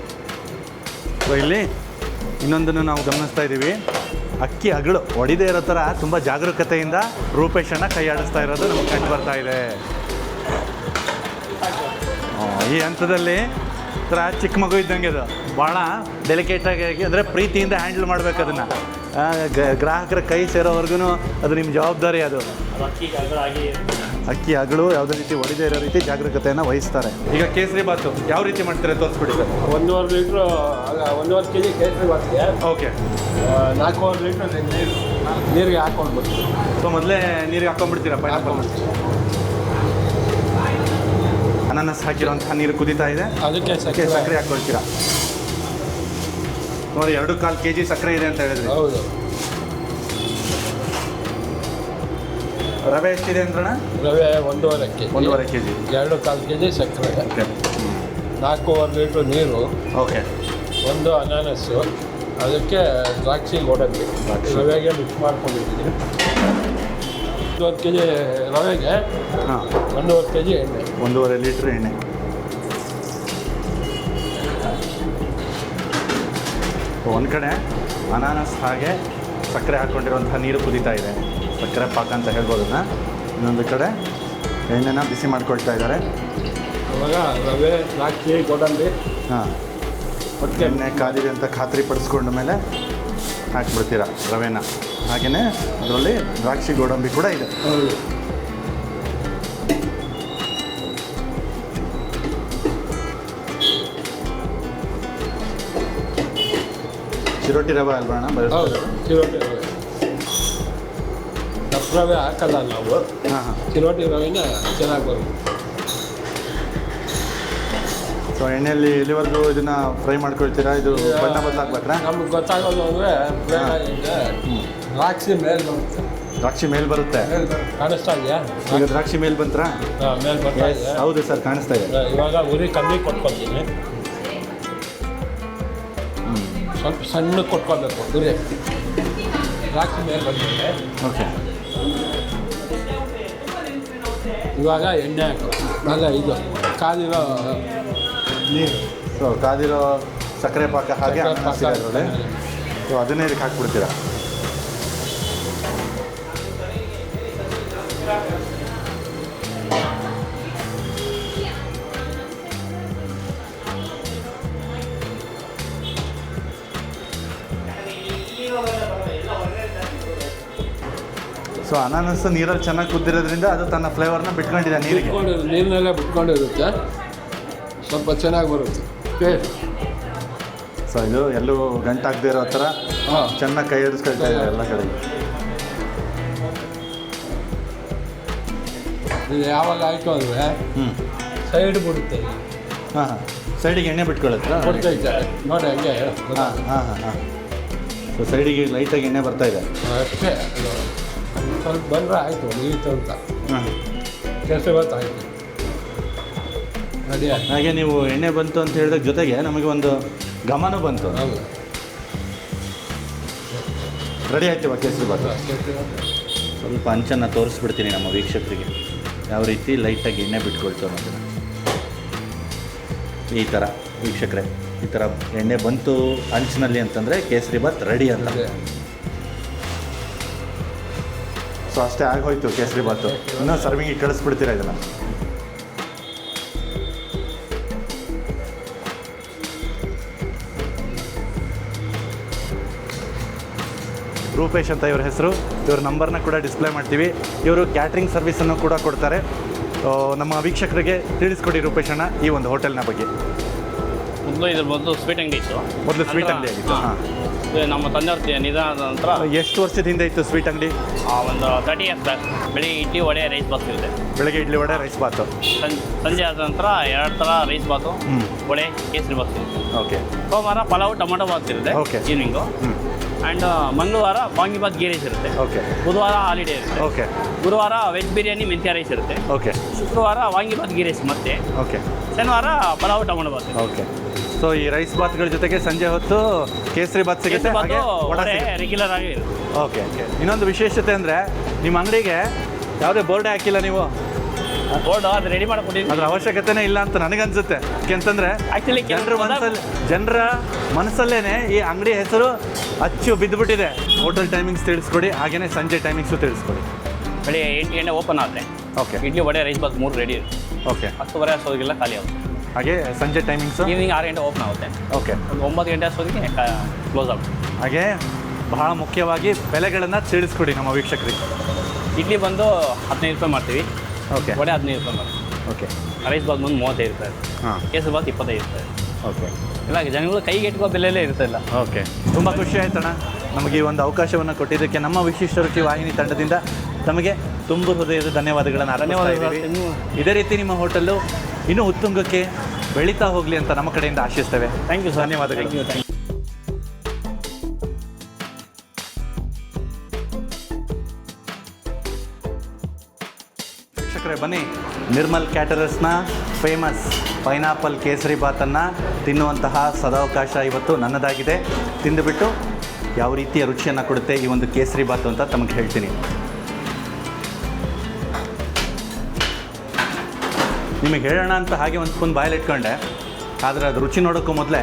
ಸೊ ಇಲ್ಲಿ ಇನ್ನೊಂದನ್ನು ನಾವು ಗಮನಿಸ್ತಾ ಇದ್ದೀವಿ ಅಕ್ಕಿ ಅಗಳು ಒಡಿದೇ ಇರೋ ಥರ ತುಂಬ ಜಾಗರೂಕತೆಯಿಂದ ರೂಪೇಶನ್ನು ಕೈ ಆಡಿಸ್ತಾ ಇರೋದು ನಮ್ಗೆ ಕಂಡು ಬರ್ತಾ ಇದೆ. ಈ ಹಂತದಲ್ಲಿ ಒಂಥರ ಚಿಕ್ಕ ಮಗು ಇದ್ದಂಗೆ ಅದು ಭಾಳ ಡೆಲಿಕೇಟಾಗಿ ಅಂದರೆ ಪ್ರೀತಿಯಿಂದ ಹ್ಯಾಂಡಲ್ ಮಾಡ್ಬೇಕು ಅದನ್ನು. ಗ್ರಾಹಕರ ಕೈ ಸೇರೋವರೆಗೂ ಅದು ನಿಮ್ಮ ಜವಾಬ್ದಾರಿ ಅದು. ಅಕ್ಕಿ ಹಗಳು ಯಾವುದೇ ರೀತಿ ಒಡೆದೇ ಇರೋ ರೀತಿ ಜಾಗರೂಕತೆಯನ್ನು ವಹಿಸ್ತಾರೆ. ಈಗ ಕೇಸರಿ ಬಾತು ಯಾವ ರೀತಿ ಮಾಡ್ತಾರೆ ತೋರಿಸ್ಬಿಡಿ ಸರ್. ಒಂದೂವರೆ ಲೀಟ್ರು ಒಂದೂವರೆ ಕೆ ಜಿ ಕೇಸರಿ ಬಾತ್ಗೆ. ಓಕೆ. ನಾಲ್ಕೂವರೆ ಲೀಟ್ರ್ ನೀರು ನೀರಿಗೆ ಹಾಕೊಂಡ್ಬಿಡ್ತೀವಿ ಸೊ ಮೊದಲೇ ನೀರಿಗೆ ಹಾಕೊಂಡ್ಬಿಡ್ತೀರಾ ಪೈನಾಪಲ್ ಅನಾನಸ್ ಹಾಕಿರೋಂಥ ನೀರು ಕುದೀತಾ ಇದೆ. ಅದಕ್ಕೆ ಅದಕ್ಕೆ ಸಕ್ಕರೆ ಹಾಕೊಳ್ತೀರಾ ನೋಡಿ ಎರಡು ಕಾಲು ಕೆ ಜಿ ಸಕ್ಕರೆ ಇದೆ ಅಂತ ಹೇಳಿದ್ರಿ. ಹೌದು. ರವೆ ಎಷ್ಟಿದೆ ಅಂದ್ರಣ ರವೆ ಒಂದೂವರೆ ಕೆ ಒಂದೂವರೆ ಕೆ ಜಿ. ಎರಡು ಕಾಲು ಕೆ ಜಿ ಸಕ್ಕರೆ ಓಕೆ. ನಾಲ್ಕೂವರೆ ಲೀಟ್ರ್ ನೀರು. ಓಕೆ. ಒಂದು ಅನಾನಸ್ಸು. ಅದಕ್ಕೆ ದ್ರಾಕ್ಷಿ ಗೋಡಂಬಿ. ರವೆಗೆ ಮಿಕ್ಸ್ ಮಾಡ್ಕೊಂಡಿದ್ದೀನಿ ಒಂದೂವರೆ ಕೆ ಜಿ ರವೆಗೆ ಹಾಂ. ಒಂದೂವರೆ ಕೆ ಜಿ ಎಣ್ಣೆ. ಒಂದೂವರೆ ಲೀಟ್ರ್ ಎಣ್ಣೆ. ಒಂದು ಕಡೆ ಅನಾನಸ್ ಹಾಗೆ ಸಕ್ಕರೆ ಹಾಕ್ಕೊಂಡಿರುವಂಥ ನೀರು ಕುದೀತಾ ಇದೆ. ಸಕ್ಕರೆ ಪಾಕ ಅಂತ ಹೇಳ್ಬೋದನ್ನ. ಇನ್ನೊಂದು ಕಡೆ ಎಣ್ಣೆನ ಬಿಸಿ ಮಾಡ್ಕೊಳ್ತಾ ಇದ್ದಾರೆ. ಅವಾಗ ರವೆ ದ್ರಾಕ್ಷಿ ಗೋಡಂಬಿ ಹಾಂ. ಎಣ್ಣೆ ಕಾದಿದೆ ಅಂತ ಖಾತ್ರಿ ಪಡಿಸ್ಕೊಂಡ ಮೇಲೆ ಹಾಕ್ಬಿಡ್ತೀರಾ ರವೆನ? ಹಾಗೆಯೇ ಅದರಲ್ಲಿ ದ್ರಾಕ್ಷಿ ಗೋಡಂಬಿ ಕೂಡ ಇದೆ. ಚಿರೋಟಿ ರವೆ ಅಲ್ವಾ ಅಣ್ಣ? ಬರುತ್ತೆ ಚಿರೋಟಿ ರವೆ. ದಪ್ಪ ರವೆ ಹಾಕಲ್ಲ ನಾವು. ಹಾಂ ಹಾಂ. ಚಿರೋಟಿ ರವೆನ ಚೆನ್ನಾಗಿ ಬರುತ್ತೆ. ಸೊ ಎಣ್ಣೆಯಲ್ಲಿ ಎಲ್ಲಿವರೆಗೂ ಇದನ್ನ ಫ್ರೈ ಮಾಡ್ಕೊಳ್ತೀರಾ? ಇದು ಬಣ್ಣ ಬದಲಾಗ್ಬೇಕಾ ನಮ್ಗೆ ಗೊತ್ತಾಗೋದು ಅಂದರೆ ದ್ರಾಕ್ಷಿ ಮೇಲೆ ಬರುತ್ತೆ. ದ್ರಾಕ್ಷಿ ಮೇಲ್ ಬರುತ್ತೆ? ಮೇಲ್ ಬರುತ್ತೆ. ಕಾಣಿಸ್ತಾ ಇದೆಯಾ? ಈಗ ದ್ರಾಕ್ಷಿ ಮೇಲ್ ಬಂತ್ರಾ? ಹಾಂ ಮೇಲೆ ಬರ್ತಾ ಇದೆ. ಹೌದು ಸರ್ ಕಾಣಿಸ್ತಾ ಇದೆ. ಇವಾಗ ಉರಿ ಕಮ್ಮಿ ಕೊಟ್ಕೊತೀನಿ. ಸ್ವಲ್ಪ ಸಣ್ಣ ಕೊಟ್ಕೊಬೇಕು ಉರಿ. ದ್ರಾಕ್ಷಿ ಮೇಲೆ ಬಂದಿದೆ. ಓಕೆ. ಇವಾಗ ಎಣ್ಣೆ ಹಾಕು. ಅಲ್ಲ ಇದು ಕಾದಿರೋ ನೀರು. ಸೊ ಕಾದಿರೋ ಸಕ್ಕರೆ ಪಾಕ ಹಾಗೆ ಸೊ ಅದನ್ನೇ ಇದಕ್ಕೆ ಹಾಕ್ಬಿಡ್ತೀರಾ? ಸೊ ಅನಾನಸ್ ನೀರಲ್ಲಿ ಚೆನ್ನಾಗಿ ಕುದ್ದಿರೋದ್ರಿಂದ ಅದು ತನ್ನ ಫ್ಲೇವರ್ನ ಬಿಟ್ಕೊಂಡಿದೆ ನೀರಿಗೆ. ಬಿಟ್ಕೊಂಡಿರೋ ನೀರಿನೆಲ್ಲ ಬಿಟ್ಕೊಂಡಿರುತ್ತೆ. ಸ್ವಲ್ಪ ಚೆನ್ನಾಗಿ ಬರುತ್ತೆ. ಟೇಸ್ಟ್ ಸೊ ಇದು ಎಲ್ಲೂ ಗಂಟಾಗದೇ ಇರೋ ಥರ ಹಾಂ. ಚೆನ್ನಾಗಿ ಕೈ ಹಿಡಿಸ್ಕೊಳ್ತಾ ಇದೆ ಎಲ್ಲ ಕಡೆ. ಇದು ಯಾವಾಗ ಆಯಿತು ಅಂದರೆ ಹ್ಞೂ ಸೈಡ್ ಬಿಡುತ್ತೆ. ಹಾಂ ಹಾಂ. ಸೈಡಿಗೆ ಎಣ್ಣೆ ಬಿಟ್ಕೊಳತ್ತಾ ಬಿಡ್ತೈತೆ ನೋಡಿ ಹಂಗೆ. ಹಾಂ ಹಾಂ ಹಾಂ ಹಾಂ. ಸೊ ಸೈಡಿಗೆ ಲೈಟಾಗಿ ಎಣ್ಣೆ ಬರ್ತಾ ಇದೆ. ಅಷ್ಟೇ. ಸ್ವಲ್ಪ ಬಂದರೆ ಆಯಿತು ಮುಗೀತು ಅಂತ ಹಾಂ. ಕೆಲಸ ಗೊತ್ತಾಯಿತು. ರೆಡಿ ಆಯ್ತು. ಹಾಗೆ ನೀವು ಎಣ್ಣೆ ಬಂತು ಅಂತ ಹೇಳಿದಾಗ ಜೊತೆಗೆ ನಮಗೆ ಒಂದು ಗಮನ ಬಂತು. ಹೌದು. ರೆಡಿ ಆಯ್ತು ಕೇಸರಿ ಬಾತು. ಸ್ವಲ್ಪ ಅಂಚನ್ನು ತೋರಿಸ್ಬಿಡ್ತೀನಿ ನಮ್ಮ ವೀಕ್ಷಕರಿಗೆ. ಯಾವ ರೀತಿ ಲೈಟಾಗಿ ಎಣ್ಣೆ ಬಿಟ್ಕೊಳ್ತು ಅನ್ನೋದನ್ನು. ಈ ಥರ ವೀಕ್ಷಕರೇ ಈ ಥರ ಎಣ್ಣೆ ಬಂತು ಅಂಚಿನಲ್ಲಿ ಅಂತಂದರೆ ಕೇಸರಿ ಬಾತ್ ರೆಡಿ ಅಂತ. ಅದೇ ಸೊ ಅಷ್ಟೇ ಆಗೋಯ್ತು ಕೇಸರಿ ಬಾತು. ಇನ್ನೂ ಸರ್ವಿಂಗಿಗೆ ಕಳಿಸ್ಬಿಡ್ತೀರಾ ಇದನ್ನು? ರೂಪೇಶ್ ಅಂತ ಇವ್ರ ಹೆಸರು. ಇವ್ರ ನಂಬರ್ನ ಕೂಡ ಡಿಸ್ಪ್ಲೇ ಮಾಡ್ತೀವಿ. ಇವರು ಕ್ಯಾಟ್ರಿಂಗ್ ಸರ್ವಿಸನ್ನು ಕೂಡ ಕೊಡ್ತಾರೆ. ನಮ್ಮ ವೀಕ್ಷಕರಿಗೆ ತಿಳಿಸ್ಕೊಡಿ ರೂಪೇಶ್ ಅಣ್ಣ ಈ ಒಂದು ಹೋಟೆಲ್ನ ಬಗ್ಗೆ. ಮೊದಲು ಇದ್ರ ಮೊದಲು ಸ್ವೀಟ್ ಅಂಗಡಿ ಇತ್ತು. ಮೊದಲು ಸ್ವೀಟ್ ಅಂಗಡಿ ಆಗಿತ್ತು. ಹಾ. ನಮ್ಮ ತಂದೆಯವ್ರ ಆದ ನಂತರ ಎಷ್ಟು ವರ್ಷದ ಹಿಂದೆ ಇತ್ತು ಸ್ವೀಟ್ ಅಂಗಡಿ? ಒಂದು ತರ್ಟಿ ಇಯರ್ಸ್ ಬ್ಯಾಕ್ ಬೆಳಿಗ್ಗೆ ಇಡ್ಲಿ ವಡೆ ರೈಸ್ ಬಾತ್ ಇರುತ್ತೆ. ಬೆಳಗ್ಗೆ ಇಡ್ಲಿ ವಡೆ ರೈಸ್ ಬಾತು. ಸಂಜೆ ಆದ ನಂತರ ಎರಡು ಥರ ರೈಸ್ ಬಾತು ವಡೆ ಕೇಸರಿ ಬಾತ್ ಇರುತ್ತೆ. ಓಕೆ. ಸೋಮವಾರ ಪಲಾವ್ ಟೊಮೊಟೊ ಬಾತ್ ಇರುತ್ತೆ ಓಕೆ. ಈವ್ನಿಂಗು ಆ್ಯಂಡ್ ಮಂಗಳವಾರ ಬಾಂಗಿಬಾತ್ ಗೀ ರೈಸ್ ಇರುತ್ತೆ. ಓಕೆ. ಬುಧವಾರ ಹಾಲಿಡೇ ಇರುತ್ತೆ. ಓಕೆ. ಗುರುವಾರ ವೆಜ್ ಬಿರಿಯಾನಿ ಮೆಂತ್ಯ ರೈಸ್ ಇರುತ್ತೆ. ಓಕೆ. ಶುಕ್ರವಾರ ವಾಂಗಿಬಾತ್ ಗೀ ರೈಸ್ ಮತ್ತೆ. ಓಕೆ. ಶನಿವಾರ pulao tomato Baat okay. So ಈ ರೈಸ್ ಬಾತ್ಗಳ ಜೊತೆಗೆ ಸಂಜೆ ಹೊತ್ತು ಕೇಸರಿ ಬಾತ್ ಸಿಗುತ್ತೆ ಹಾಗೆ ವಡ ವಡೆ ಸಿಗುತ್ತೆ. ರೆಗ್ಯುಲರ್ ಆಗಿ ಓಕೆ ಓಕೆ ಇನ್ನೊಂದು ವಿಶೇಷತೆ ಅಂದರೆ ನಿಮ್ಮ ಅಂಗಡಿಗೆ ಯಾವುದೇ ಬೋರ್ಡೇ ಹಾಕಿಲ್ಲ ನೀವು? ಬೋರ್ಡ್ ಅದು ರೆಡಿ ಮಾಡಿಕೊಟ್ಟಿದ್ದೀನಿ ಅದ್ರ ಅವಶ್ಯಕತೆನೇ ಇಲ್ಲ ಅಂತ ನನಗನ್ಸುತ್ತೆ. ಯಾಕೆಂತಂದ್ರೆ ಜನರ ಮನಸ್ಸಲ್ಲಿ ಜನರ ಮನಸ್ಸಲ್ಲೇನೆ ಈ ಅಂಗಡಿ ಹೆಸರು ಅಚ್ಚು ಬಿದ್ದುಬಿಟ್ಟಿದೆ ಹೋಟೆಲ್ ಟೈಮಿಂಗ್ಸ್ ತಿಳಿಸ್ಕೊಡಿ ಹಾಗೇನೆ ಸಂಜೆ ಟೈಮಿಂಗ್ಸು ತಿಳಿಸ್ಕೊಡಿ. ಬೆಳಿಗ್ಗೆ ಎಂಟು ಗಂಟೆ ಓಪನ್ ಆದರೆ ಓಕೆ ಇಡ್ಲಿ ವಡೆ ರೈಸ್ ಬಾತ್ ಮೂರು ರೆಡಿ ಇರುತ್ತೆ. ಓಕೆ ಹತ್ತುವರೆ ಅಷ್ಟೊತ್ತಿಗೆಲ್ಲ ಖಾಲಿ ಆಗುತ್ತೆ. ಹಾಗೆ ಸಂಜೆ ಟೈಮಿಂಗ್ಸ್ ಈವ್ನಿಂಗ್ ಆರು ಗಂಟೆ ಓಪನ್ ಆಗುತ್ತೆ. ಓಕೆ ಒಂದು ಒಂಬತ್ತು ಗಂಟೆ ಅಷ್ಟೊತ್ತಿಗೆ ಕ್ಲೋಸ್ ಆಗುತ್ತೆ. ಹಾಗೆ ಬಹಳ ಮುಖ್ಯವಾಗಿ ಬೆಲೆಗಳನ್ನು ತಿಳಿಸ್ಕೊಡಿ ನಮ್ಮ ವೀಕ್ಷಕರಿಗೆ. ಇಡ್ಲಿ ಬಂದು ಹದಿನೈದು ರೂಪಾಯಿ ಮಾಡ್ತೀವಿ. ಓಕೆ ವಡೆ ಹದಿನೈದು ರೂಪಾಯಿ ಮಾಡ್ತೀವಿ. ಓಕೆ ರೈಸ್ ಬಾತ್ ಬಂದು ಮೂವತ್ತೈದು ರೂಪಾಯಿ. ಹಾಂ. ಕೇಸರಿ ಬಾತ್ ಇಪ್ಪತ್ತೈದು ರೂಪಾಯಿ. ಓಕೆ ಇಲ್ಲ ಜನಗಳು ಕೈಗೆ ಇಟ್ಕೋ ಬೆಲೆಯಲ್ಲೇ ಇರ್ತಿಲ್ಲ ಓಕೆ ತುಂಬ ಖುಷಿ ಆಯ್ತಣ್ಣ. ನಮಗೆ ಈ ಒಂದು ಅವಕಾಶವನ್ನು ಕೊಟ್ಟಿದ್ದಕ್ಕೆ ನಮ್ಮ ವಿಶಿಷ್ಟ ರುಚಿ ವಾಹಿನಿ ತಂಡದಿಂದ ತಮಗೆ ತುಂಬ ಹೃದಯದ ಧನ್ಯವಾದಗಳನ್ನು ಧನ್ಯವಾದ ಇದೇ ರೀತಿ ನಿಮ್ಮ ಹೋಟೆಲ್ಲು ಇನ್ನೂ ಉತ್ತುಂಗಕ್ಕೆ ಬೆಳೀತಾ ಹೋಗಲಿ ಅಂತ ನಮ್ಮ ಕಡೆಯಿಂದ ಆಶಿಸ್ತೇವೆ. ಥ್ಯಾಂಕ್ ಯು ಸರ್ ಧನ್ಯವಾದಗಳು. ವೀಕ್ಷಕರೇ ಬನ್ನಿ. ನಿರ್ಮಲ್ ಕ್ಯಾಟರರ್ಸ್ನ ಫೇಮಸ್ ಪೈನಾಪಲ್ ಕೇಸರಿ ಬಾತನ್ನು ತಿನ್ನುವಂತಹ ಸದಾವಕಾಶ ಇವತ್ತು ನನ್ನದಾಗಿದೆ. ತಿಂದುಬಿಟ್ಟು ಯಾವ ರೀತಿಯ ರುಚಿಯನ್ನು ಕೊಡುತ್ತೆ ಈ ಒಂದು ಕೇಸರಿ ಬಾತು ಅಂತ ತಮಗೆ ಹೇಳ್ತೀನಿ. ನಿಮಗೆ ಹೇಳೋಣ ಅಂತ ಹಾಗೆ ಒಂದು ಸ್ಪೂನ್ ಬಾಯಲ್ಲಿ ಇಟ್ಕೊಂಡೆ. ಆದರೆ ಅದು ರುಚಿ ನೋಡೋಕ್ಕೂ ಮೊದಲೇ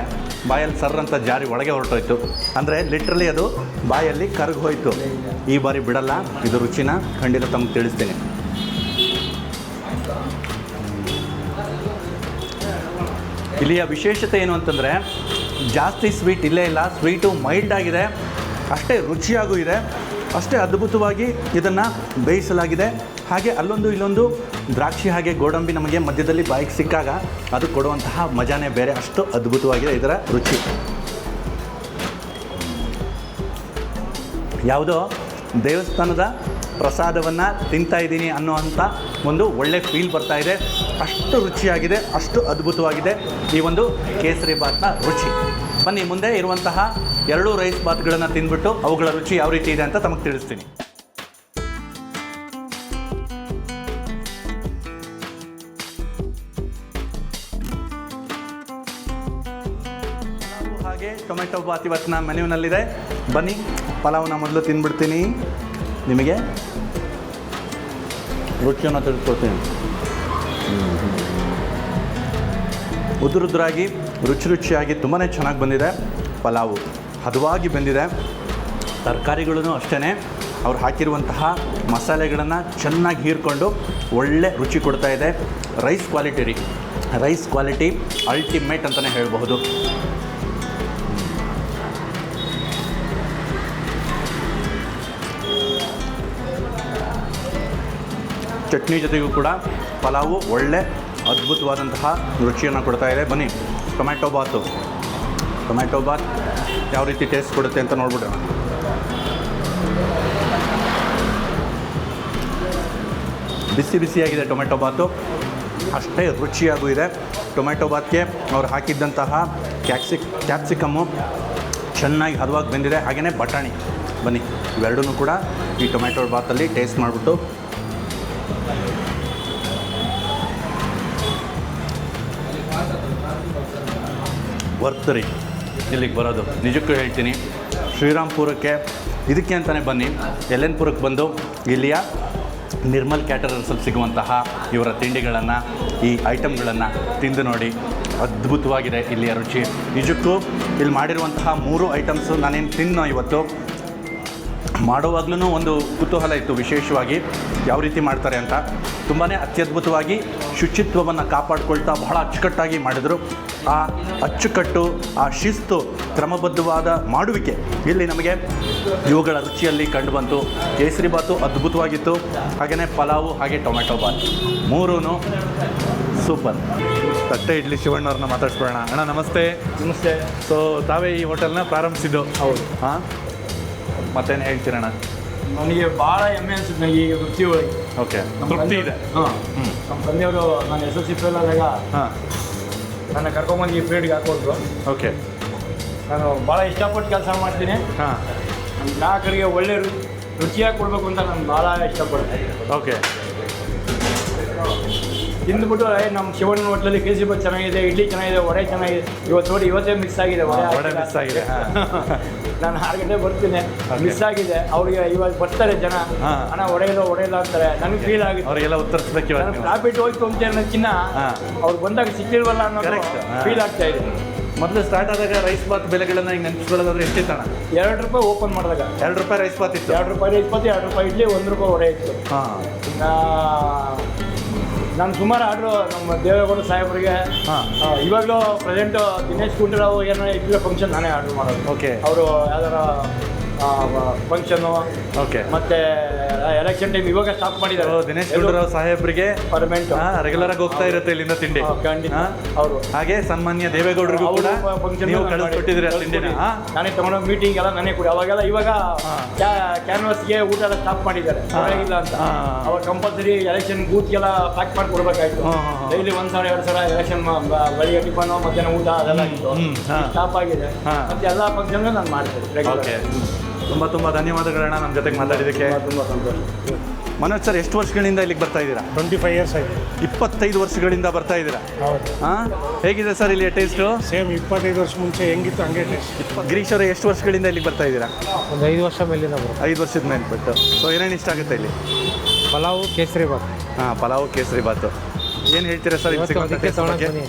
ಬಾಯಲ್ಲಿ ಸರ್ ಅಂತ ಜಾರಿ ಒಳಗೆ ಹೊರಟೋಯ್ತು. ಅಂದರೆ ಲಿಟ್ರಲಿ ಅದು ಬಾಯಲ್ಲಿ ಕರಗಿ ಹೋಯಿತು. ಈ ಬಾರಿ ಬಿಡಲ್ಲ, ಇದು ರುಚಿನ? ಖಂಡಿತ ತಮಗೆ ತಿಳಿಸ್ತೀನಿ. ಇಲ್ಲಿಯ ವಿಶೇಷತೆ ಏನು ಅಂತಂದರೆ, ಜಾಸ್ತಿ ಸ್ವೀಟ್ ಇಲ್ಲೇ ಇಲ್ಲ ಸ್ವೀಟು ಮೈಲ್ಡ್ ಆಗಿದೆ. ಅಷ್ಟೇ ರುಚಿಯಾಗೂ ಇದೆ. ಅಷ್ಟೇ ಅದ್ಭುತವಾಗಿ ಇದನ್ನು ಬೇಯಿಸಲಾಗಿದೆ. ಹಾಗೆ ಅಲ್ಲೊಂದು ಇಲ್ಲೊಂದು ದ್ರಾಕ್ಷಿ ಹಾಗೆ ಗೋಡಂಬಿ ನಮಗೆ ಮಧ್ಯದಲ್ಲಿ ಬಾಯಿಗೆ ಸಿಕ್ಕಾಗ ಅದು ಕೊಡುವಂತಹ ಮಜಾನೇ ಬೇರೆ. ಅಷ್ಟು ಅದ್ಭುತವಾಗಿದೆ ಇದರ ರುಚಿ. ಯಾವುದೋ ದೇವಸ್ಥಾನದ ಪ್ರಸಾದವನ್ನು ತಿಂತಾ ಇದ್ದೀನಿ ಅನ್ನೋವಂಥ ಒಂದು ಒಳ್ಳೆ ಫೀಲ್ ಬರ್ತಾ ಇದೆ. ಅಷ್ಟು ರುಚಿಯಾಗಿದೆ, ಅಷ್ಟು ಅದ್ಭುತವಾಗಿದೆ ಈ ಒಂದು ಕೇಸರಿ ಬಾತ್ನ ರುಚಿ. ಬನ್ನಿ, ಮುಂದೆ ಇರುವಂತಹ ಎರಡು ರೈಸ್ ಬಾತ್ಗಳನ್ನು ತಿಂದ್ಬಿಟ್ಟು ಅವುಗಳ ರುಚಿ ಯಾವ ರೀತಿ ಇದೆ ಅಂತ ತಮಗೆ ತಿಳಿಸ್ತೀನಿ. ಟೊಮೆಟೊ ಬಾತ್ ನಾನು ಮೆನ್ಯೂನಲ್ಲಿದೆ ಬನ್ನಿ ಪಲಾವ್ನ ಮೊದಲು ತಿಂದ್ಬಿಡ್ತೀನಿ ನಿಮಗೆ? ರುಚಿಯನ್ನು ತಿಳಿಸ್ಕೊಡ್ತೀನಿ. ಉದುರುದ್ರಾಗಿ ರುಚಿ ರುಚಿಯಾಗಿ ತುಂಬಾ ಚೆನ್ನಾಗಿ ಬಂದಿದೆ. ಪಲಾವು ಹದವಾಗಿ ಬಂದಿದೆ. ತರಕಾರಿಗಳೂ ಅಷ್ಟೇ ಅವ್ರು ಹಾಕಿರುವಂತಹ ಮಸಾಲೆಗಳನ್ನು ಚೆನ್ನಾಗಿ ಹೀರ್ಕೊಂಡು ಒಳ್ಳೆ ರುಚಿ ಕೊಡ್ತಾ ಇದೆ. ರೈಸ್ ಕ್ವಾಲಿಟಿ ರೀ. ರೈಸ್ ಕ್ವಾಲಿಟಿ ಅಲ್ಟಿಮೇಟ್ ಅಂತಲೇ ಹೇಳಬಹುದು. ಚಟ್ನಿ ಜೊತೆಗೂ ಕೂಡ ಪಲಾವು ಒಳ್ಳೆ ಅದ್ಭುತವಾದಂತಹ ರುಚಿಯನ್ನು ಕೊಡ್ತಾ ಇದೆ. ಬನ್ನಿ, ಟೊಮ್ಯಾಟೊ ಬಾತು. ಟೊಮ್ಯಾಟೊ ಬಾತ್ ಯಾವ ರೀತಿ ಟೇಸ್ಟ್ ಕೊಡುತ್ತೆ ಅಂತ ನೋಡ್ಬಿಟ್ರೆ ಬಿಸಿ ಬಿಸಿಯಾಗಿದೆ ಟೊಮೆಟೊ ಬಾತು. ಅಷ್ಟೇ ರುಚಿಯಾಗೂ ಇದೆ. ಟೊಮೆಟೊ ಬಾತ್ಗೆ ಅವ್ರು ಹಾಕಿದ್ದಂತಹ ಕ್ಯಾಪ್ಸಿಕ್ ಕ್ಯಾಪ್ಸಿಕಮ್ಮು ಚೆನ್ನಾಗಿ ಹದವಾಗಿ ಬೆಂದಿದೆ. ಹಾಗೆಯೇ ಬಟಾಣಿ. ಬನ್ನಿ ಇವೆರಡೂ ಕೂಡ ಈ ಟೊಮೆಟೊ ಬಾತಲ್ಲಿ ಟೇಸ್ಟ್ ಮಾಡಿಬಿಟ್ಟು ವರ್ತ್ ರೀ ಇಲ್ಲಿಗೆ ಬರೋದು. ನಿಜಕ್ಕೂ ಹೇಳ್ತೀನಿ ಶ್ರೀರಾಮ್ಪುರಕ್ಕೆ ಇದಕ್ಕೆ ಅಂತಲೇ ಬನ್ನಿ. ಎಲ್ಲೆನ್ಪುರಕ್ಕೆ ಬಂದು ಇಲ್ಲಿಯ ನಿರ್ಮಲ್ ಕ್ಯಾಟರರ್ಸಲ್ಲಿ ಸಿಗುವಂತಹ ಇವರ ತಿಂಡಿಗಳನ್ನು, ಈ ಐಟಮ್ಗಳನ್ನು ತಿಂದು ನೋಡಿ ಅದ್ಭುತವಾಗಿದೆ ಇಲ್ಲಿಯ ರುಚಿ. ನಿಜಕ್ಕೂ ಇಲ್ಲಿ ಮಾಡಿರುವಂತಹ ಮೂರು ಐಟಮ್ಸು ನಾನೇನು ತಿನ್ನೋ ಇವತ್ತು ಮಾಡುವಾಗ್ಲೂ ಒಂದು ಕುತೂಹಲ ಇತ್ತು ವಿಶೇಷವಾಗಿ ಯಾವ ರೀತಿ ಮಾಡ್ತಾರೆ ಅಂತ. ತುಂಬಾ ಅತ್ಯದ್ಭುತವಾಗಿ ಶುಚಿತ್ವವನ್ನು ಕಾಪಾಡಿಕೊಳ್ತಾ ಬಹಳ ಅಚ್ಚುಕಟ್ಟಾಗಿ ಮಾಡಿದರು. ಆ ಅಚ್ಚುಕಟ್ಟು ಆ ಶಿಸ್ತು ಕ್ರಮಬದ್ಧವಾದ ಮಾಡುವಿಕೆ. ಇಲ್ಲಿ ನಮಗೆ ಇವುಗಳ ರುಚಿಯಲ್ಲಿ ಕಂಡುಬಂತು. ಕೇಸರಿ ಬಾತು ಅದ್ಭುತವಾಗಿತ್ತು. ಹಾಗೆಯೇ ಪಲಾವು ಹಾಗೆ ಟೊಮೆಟೊ ಬಾತ್. ಮೂರೂ ಸೂಪರ್. ತಟ್ಟೆ ಇಡ್ಲಿ ಶಿವಣ್ಣವ್ರನ್ನ ಮಾತಾಡ್ಸ್ಕೊಳ್ಳೋಣ. ಅಣ್ಣ ನಮಸ್ತೆ. ನಮಸ್ತೆ. ಸೊ ತಾವೇ ಈ ಹೋಟೆಲ್ನ ಪ್ರಾರಂಭಿಸಿದ್ದು? ಹೌದು. ಹಾಂ ಮತ್ತೇನು ಹೇಳ್ತೀರಣ್ಣ? ನನಗೆ ಭಾಳ ಹೆಮ್ಮೆ ಅನ್ಸುತ್ತೆ ನನಗೆ ಈ ವೃತ್ತಿ ಒಳಗೆ. ಓಕೆ ನಮ್ಮ ತೃಪ್ತಿ ಇದೆ. ಹಾಂ. ಹ್ಞೂ ನಮ್ಮ ತಂದೆಯವರು ನಾನು ಎಸ್ ಎಲ್ ಸಿ ಫೇಲ್ ಆದಾಗ ಹಾಂ. ನನ್ನ ಕರ್ಕೊಂಬಂದು ಈ ಫೀಲ್ಡ್ಗೆ ಹಾಕೋದು ಓಕೆ ನಾನು ಭಾಳ ಇಷ್ಟಪಟ್ಟು ಕೆಲಸ ಮಾಡ್ತೀನಿ. ಹಾಂ. ನಮ್ಮ ಗ್ರಾಹಕರಿಗೆ ಒಳ್ಳೆ ರುಚಿಯಾಗಿ ಕೊಡಬೇಕು ಅಂತ ನಾನು ಭಾಳ ಇಷ್ಟಪಡ್ತೀನಿ. ಓಕೆ ತಿಂದ್ಬಿಟ್ಟು ಅಯ್ಯ ನಮ್ಮ ಶಿವಣ್ಣ ಹೋಟ್ಲಲ್ಲಿ ಕೇಸರಿ ಚೆನ್ನಾಗಿದೆ ಇಡ್ಲಿ ಚೆನ್ನಾಗಿದೆ ವಡೆ ಚೆನ್ನಾಗಿದೆ. ಇವತ್ತು ನೋಡಿ ಇವತ್ತೇ ಮಿಸ್ ಆಗಿದೆ ವಡೆ ಹಾಕಿಲ್ಲ. ಆಗಿದೆ. ನಾನು ಆರು ಗಂಟೆ ಬರ್ತೀನಿ ಮಿಸ್ ಆಗಿದೆ. ಅವ್ರಿಗೆ ಇವಾಗ ಬರ್ತಾರೆ ಜನ. ಹಣ ಒಡೆಯಲ್ಲ ಒಡೆಯಲ್ಲ ಅಂತಾರೆ. ನನಗೆ ಫೀಲ್ ಆಗಿದೆ ಅವರಿಗೆಲ್ಲ ಉತ್ತರಿಸ್ಬೇಕು. ಪ್ರಾಫಿಟ್ ಹೋಯ್ತು ಅಂತ ಅನ್ನೋದಕ್ಕಿಂತ ಹಾ. ಅವ್ರು ಬಂದಾಗ ಸಿಕ್ಕಿಲ್ವಲ್ಲ ಅನ್ನೋದು ಫೀಲ್ ಆಗ್ತಾ ಇದೆ. ಮೊದಲು ಸ್ಟಾರ್ಟ್ ಆದಾಗ ರೈಸ್ ಬಾತ್ ಬೆಲೆಗಳನ್ನ ಹಿಂಗೆ ನೆನಪಿಸ್ಕೊಳ್ಳೋದಾದ್ರೆ ಎಷ್ಟಿತ್ತಣ್ಣ? ಎರಡು ರೂಪಾಯಿ ಓಪನ್ ಮಾಡಿದಾಗ. ಎರಡು ರೂಪಾಯಿ ರೈಸ್ ಬಾತ್ ಇತ್ತು. ಎರಡು ರೂಪಾಯಿ ರೈಸ್ ಬಾತ್ ಎರಡು ರೂಪಾಯಿ ಇಡ್ಲಿ ಒಂದು ರೂಪಾಯಿ ಒಡೆ ಇತ್ತು ಹಾಂ ನಾನು ಸುಮಾರು ಆರ್ಡ್ರು ನಮ್ಮ ದೇವೇಗೌಡ ಸಾಹೇಬರಿಗೆ ಹಾಂ. ಇವಾಗಲೂ ಪ್ರೆಸೆಂಟು ದಿನೇಶ್ ಗುಂಡೂರಾವ್ ಏನೋ ಇಟ್ಟಿರೋ ಫಂಕ್ಷನ್ ನಾನೇ ಆರ್ಡ್ರ್ ಮಾಡೋದು. ಓಕೆ ಅವರು ಯಾವ್ದಾರ ಫಂಕ್ಷನ್ನು ಓಕೆ ಮತ್ತೆ ಎಲೆಕ್ಷನ್ ಟೈಮ್ ಇವಾಗ ಸ್ಟಾಪ್ ಮಾಡಿದ್ದಾರೆ. ದಿನೇಶ್ ಗುಂಡೂರಾವ್ ಸಾಹೇಬ್ರಿಗೆ ಪರ್ಮನೆಂಟ್ ರೆಗ್ಯುಲರ್ ಆಗಿ ಹೋಗ್ತಾ ಇರುತ್ತೆ ಇಲ್ಲಿಂದ ತಿಂಡಿ. ಖಂಡಿತ? ಅವರು. ಹಾಗೆ ಸನ್ಮಾನ್ಯ ದೇವೇಗೌಡರಿಗೂ ಕೂಡ ನೀವು ಕಳಿಸ್ಕೊಟ್ಟಿದ್ದೀರಾ ತಿಂಡಿನ? ನಾನೇ ತಗೊಂಡೋಗಿ ಮೀಟಿಂಗ್ ಎಲ್ಲ ನಾನೇ ಕೊಡಿ. ಅವಾಗೆಲ್ಲ ಇವಾಗ ಕ್ಯಾನ್ವಾಸ್ ಕ್ಯಾನ್ವಾಸ್ಗೆ ಊಟ ಎಲ್ಲ ಸ್ಟಾಪ್ ಮಾಡಿದ್ದಾರೆ. ಇಲ್ಲ ಅಂತ. ಅವಾಗ ಕಂಪಲ್ಸರಿ ಎಲೆಕ್ಷನ್ ಬೂತ್ಗೆಲ್ಲ ಪ್ಯಾಕ್ ಮಾಡಿ ಕೊಡ್ಬೇಕಾಯ್ತು. ಡೈಲಿ ಒಂದ್ ಸಾವಿರ ಎರಡು ಸಾವಿರ ಎಲೆಕ್ಷನ್ ಬೆಳಿಗ್ಗೆ ಟಿಫನ್ ಮಧ್ಯಾಹ್ನ ಊಟ ಅದೆಲ್ಲ ಇತ್ತು ಸ್ಟಾಪ್ ಆಗಿದೆ. ಮತ್ತೆ ಎಲ್ಲ ಫಂಕ್ಷನ್ ನಾನು ಮಾಡ್ತೇನೆ ತುಂಬ ತುಂಬ ಧನ್ಯವಾದಗಳನ್ನ ನಮ್ಮ ಜೊತೆಗೆ ಮಾತಾಡಿದ್ದಕ್ಕೆ. ತುಂಬಾ ಸಂತೋಷ. ಮನೋಜ್ ಸರ್ ಎಷ್ಟು ವರ್ಷಗಳಿಂದ ಇಲ್ಲಿಗೆ ಬರ್ತಾ ಇದ್ದೀರಾ? ಟ್ವೆಂಟಿ ಫೈವ್ ಇಯರ್ಸ್ ಆಯಿತು. ಇಪ್ಪತ್ತೈದು ವರ್ಷಗಳಿಂದ ಬರ್ತಾ ಇದ್ದೀರಾ? ಹೌದು. ಹಾಂ ಹೇಗಿದೆ ಸರ್ ಇಲ್ಲಿ ಟೇಸ್ಟು ಸೇಮ್ ಇಪ್ಪತ್ತೈದು ವರ್ಷ ಮುಂಚೆ ಹೆಂಗಿತ್ತು ಹಂಗೆ ಟೇಸ್ಟ್ ಗಿರೀಶ್ ಅವರು ಎಷ್ಟು ವರ್ಷಗಳಿಂದ ಇಲ್ಲಿಗೆ ಬರ್ತಾ ಇದ್ದೀರಾ? ಒಂದು ಐದು ವರ್ಷ ಮೇಲಿಂದ ನಾವು ಐದು ವರ್ಷದ ಮೇಲೆ ಬಿಟ್ಟು. ಸೊ ಏನೇನು ಇಷ್ಟ ಆಗುತ್ತೆ ಇಲ್ಲಿ? ಪಲಾವು ಕೇಸರಿ ಬಾತ್ ಹಾಂ ಪಲಾವು ಕೇಸರಿ ಬಾತು ಏನು ಹೇಳ್ತೀರಾ ಸರ್ ಇಲ್ಲಿ ಇವತ್ತು ಸಿಗುವಂಥ ಅದಕ್ಕೆ taste ಬಗ್ಗೆ ಬನ್ನಿ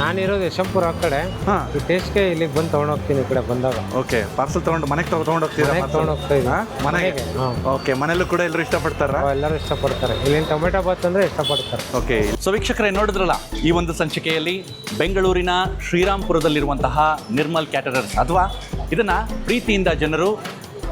ನಾನಿರೋದು ಯಶಂಪುರ ಆ ಕಡೆ. ಹಾಂ. ಈ ಟೇಸ್ಟ್ಗೆ ಇಲ್ಲಿಗೆ ಬಂದು ತೊಗೊಂಡೋಗ್ತೀನಿ ಈ ಕಡೆ ಬಂದಾಗ. ಓಕೆ ಪಾರ್ಸಲ್ ತೊಗೊಂಡು ಮನೆಗೆ ತೊಗೊಂಡು ಹೋಗ್ತೀರಾ ಮನೆಗೆ parcel? ತೊಗೊಂಡು ಹೋಗ್ತಾ ಇದ್ದೀನಿ. ಹಾ? ಮನೆಗೆ? ಮನೆಗೆ, ಹಾಂ. ಓಕೆ ಮನೆಯಲ್ಲೂ ಕೂಡ ಎಲ್ಲರೂ ಇಷ್ಟಪಡ್ತಾರಾ? ಎಲ್ಲರೂ ಇಷ್ಟಪಡ್ತಾರೆ. ಇಲ್ಲಿನ ಟೊಮೆಟೊ ಬಾತ್ ಅಂದರೆ ಇಷ್ಟಪಡ್ತಾರೆ. ಓಕೆ ಸೊ ವೀಕ್ಷಕರೇ ನೋಡಿದ್ರಲ್ಲ ಈ ಒಂದು ಸಂಚಿಕೆಯಲ್ಲಿ ಬೆಂಗಳೂರಿನ ಶ್ರೀರಾಮ್ಪುರದಲ್ಲಿರುವಂತಹ ನಿರ್ಮಲ್ ಕ್ಯಾಟರರ್ಸ್ ಅಥವಾ ಇದನ್ನ ಪ್ರೀತಿಯಿಂದ ಜನರು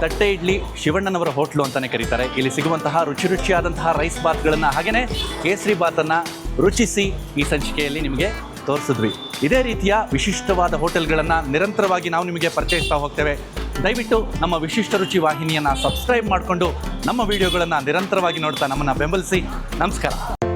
ತಟ್ಟೆ ಇಡ್ಲಿ ಶಿವಣ್ಣನವರ ಹೋಟ್ಲು ಅಂತಾನೆ ಕರೀತಾರೆ. ಇಲ್ಲಿ ಸಿಗುವಂತಹ ರುಚಿ ರುಚಿಯಾದಂತಹ ರೈಸ್ ಬಾತ್ಗಳನ್ನು ಹಾಗೆಯೇ ಕೇಸರಿ ಬಾತನ್ನು ರುಚಿಸಿ ಈ ಸಂಚಿಕೆಯಲ್ಲಿ ನಿಮಗೆ ತೋರಿಸಿದ್ವಿ. ಇದೇ ರೀತಿಯ ವಿಶಿಷ್ಟವಾದ ಹೋಟೆಲ್ಗಳನ್ನು ನಿರಂತರವಾಗಿ ನಾವು ನಿಮಗೆ ಪರಿಚಯಿಸ್ತಾ ಹೋಗ್ತೇವೆ. ದಯವಿಟ್ಟು ನಮ್ಮ ವಿಶಿಷ್ಟ ರುಚಿ ವಾಹಿನಿಯನ್ನು ಸಬ್ಸ್ಕ್ರೈಬ್ ಮಾಡಿಕೊಂಡು ನಮ್ಮ ವಿಡಿಯೋಗಳನ್ನು ನಿರಂತರವಾಗಿ ನೋಡ್ತಾ ನಮ್ಮನ್ನು ಬೆಂಬಲಿಸಿ. ನಮಸ್ಕಾರ.